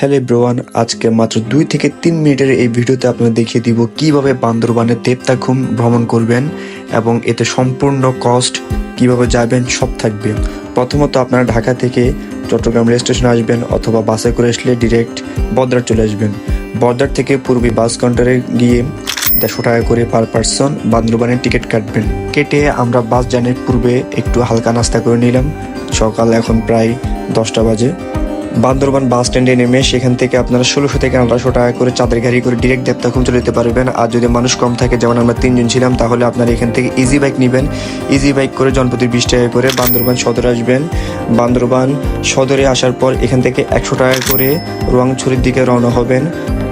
Hello ব্রোয়ান আজকে মাত্র দুই থেকে তিন মিনিটের এই ভিডিওতে আপনাদের দেখিয়ে দিব কীভাবে বান্দরবানের দেবতাখুম ভ্রমণ করবেন এবং এতে সম্পূর্ণ কস্ট কীভাবে যাবেন সব থাকবে। প্রথমত আপনারা ঢাকা থেকে চট্টগ্রাম রেল স্টেশনে আসবেন অথবা বাসে করে আসলে ডিরেক্ট বদ্রার চলে আসবেন। বদ্রার থেকে পূর্বে বাস কাউন্টারে গিয়ে দেড়শো টাকা করে পার পার্সন বান্দরবানের টিকিট কাটবেন। কেটে আমরা বাস জানের পূর্বে একটু হালকা নাস্তা করে নিলাম। সকাল এখন প্রায় দশটা বাজে। বান্দরবান বাস স্ট্যান্ডে নেমে সেখান থেকে আপনারা ষোলোশো থেকে আঠারোশো টাকা করে চাঁদের গাড়ি করে ডিরেক্ট দেবতাখুম চলে যেতে পারবেন। আর যদি মানুষ কম থাকে, যেমন আমরা তিনজন ছিলাম, তাহলে আপনারা এখান থেকে ইজি বাইক নেবেন। ইজি বাইক করে জনপ্রতি বিশ টাকা করে বান্দরবান সদরে আসবেন। বান্দরবান সদরে আসার পর এখান থেকে একশো টাকা করে রোয়াংছড়ির দিকে রওনা হবেন।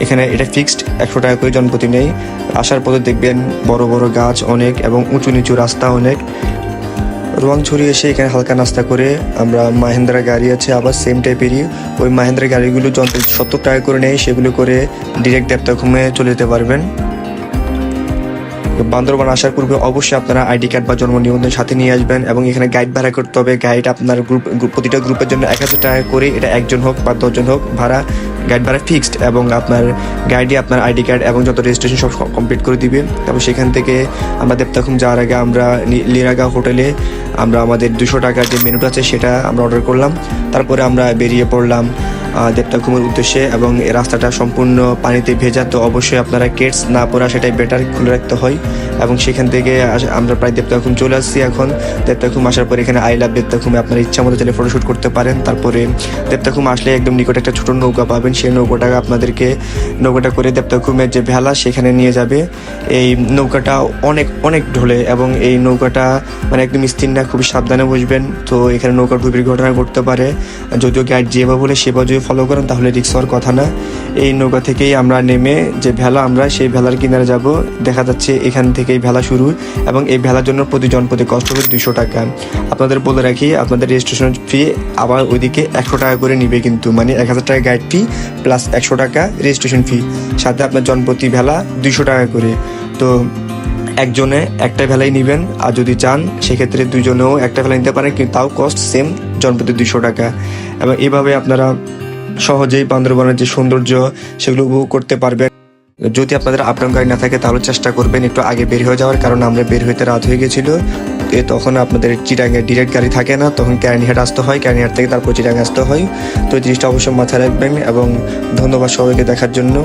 এখানে এটা ফিক্সড একশো টাকা করে জনপ্রতি নেই। আসার পথে দেখবেন বড় বড় গাছ অনেক এবং উঁচু নিচু রাস্তা অনেক। রোয়াংছড়ি এসে এখানে হালকা নাস্তা করে আমরা মাহেন্দ্রা গাড়ি আছে আবার সেম টাইপেরই ওই মাহেন্দ্রা গাড়িগুলো যন্ত্র সত্তর টাকা করে নেয়, সেগুলো করে ডিরেক্ট দেবতাখুমে চলে যেতে পারবেন। বান্দরবান আসার পূর্বে অবশ্যই আপনারা আইডি কার্ড বা জন্ম নিবন্ধন সাথে নিয়ে আসবেন এবং এখানে গাইড ভাড়া করতে হবে। গাইড আপনার গ্রুপ- প্রতিটা গ্রুপের জন্য এক হাজার টাকা করে এটা একজন হোক বা দশজন হোক ভাড়া গাইড ভাড়া ফিক্সড এবং আপনার গাইডে আপনার আইডি কার্ড এবং যত রেজিস্ট্রেশন সব কমপ্লিট করে দিবে। তারপর সেখান থেকে আমরা দেবতাখুম যাওয়ার আগে আমরা লিরাগা হোটেলে আমরা আমাদের দুশো টাকার যে মেনুটা আছে সেটা আমরা অর্ডার করলাম। তারপরে আমরা বেরিয়ে পড়লাম আহ, দেবতাখুমের উদ্দেশ্যে এবং রাস্তাটা সম্পূর্ণ পানিতে ভেজা তো অবশ্যই আপনারা কেটস না পরা সেটাই বেটার খুলে রাখতে হয়। এবং সেখান থেকে আমরা প্রায় দেবতাখুম চলে আসছি এখন। দেবতাখুম আসার পর এখানে আই লাভ দেবতাখুমে আপনার ইচ্ছা মতো চাইলে ফটোশ্যুট করতে পারেন। তারপরে দেবতাখুম আসলে একদম নিকটে একটা ছোট নৌকা পাবেন। সেই নৌকাটা আপনাদেরকে নৌকাটা করে দেবতাখুমের যে ভেলা সেখানে নিয়ে যাবে। এই নৌকাটা অনেক অনেক ঢোলে এবং এই নৌকাটা মানে একদম স্থির না খুবই সাবধানে বসবেন। তো এখানে নৌকার খুবই ঘটনা ঘটতে পারে। যদিও গাইড যেভাবে বলে সেভাবে ফলো করেন, তাহলে রিক্স হওয়ার কথা না। এই নৌকা থেকেই আমরা নেমে যে ভেলা আমরা, সেই ভেলার কিনারে যাব। দেখা যাচ্ছে এখান থেকেই ভেলা শুরু এবং এই ভেলার জন্য প্রতি কষ্ট হবে দুশো টাকা। আপনাদের বলে রাখি, আপনাদের রেজিস্ট্রেশন ফি আবার ওইদিকে একশো টাকা করে নিবে কিন্তু। মানে এক হাজার টাকা গাইড ফি প্লাস একশো টাকা রেজিস্ট্রেশন ফি সাথে আপনার জনপ্রতি ভেলা দুশো টাকা করে। তো একজনে একটা ভেলাই নেবেন, আর যদি চান, সেক্ষেত্রে দুজনেও একটা ভেলা নিতে পারেন, কিন্তু তাও কস্ট সেম জনপ্রতি দুশো টাকা। এবং এভাবে আপনারা সহজেই বান্দরবনের যে সৌন্দর্য সেগুলো উপভোগ করতে পারবেন। যদি আপনাদের আপডাউন গাড়ি না থাকে, তাহলে চেষ্টা করবেন একটু আগে বের হয়ে যাওয়ার, কারণ আমরা বের হইতে রাত হয়ে গেছিল। এ তখন আপনাদের চিটাঙ্গে ডিরেক্ট গাড়ি থাকে না, তখন ক্যারানিহাট আসতে হয় ক্যারানিহাট থেকে তারপর চিটাঙ্গে আসতে হয়। তো এই জিনিসটা অবশ্যই মাথায় রাখবেন এবং ধন্যবাদ সবাইকে দেখার জন্য।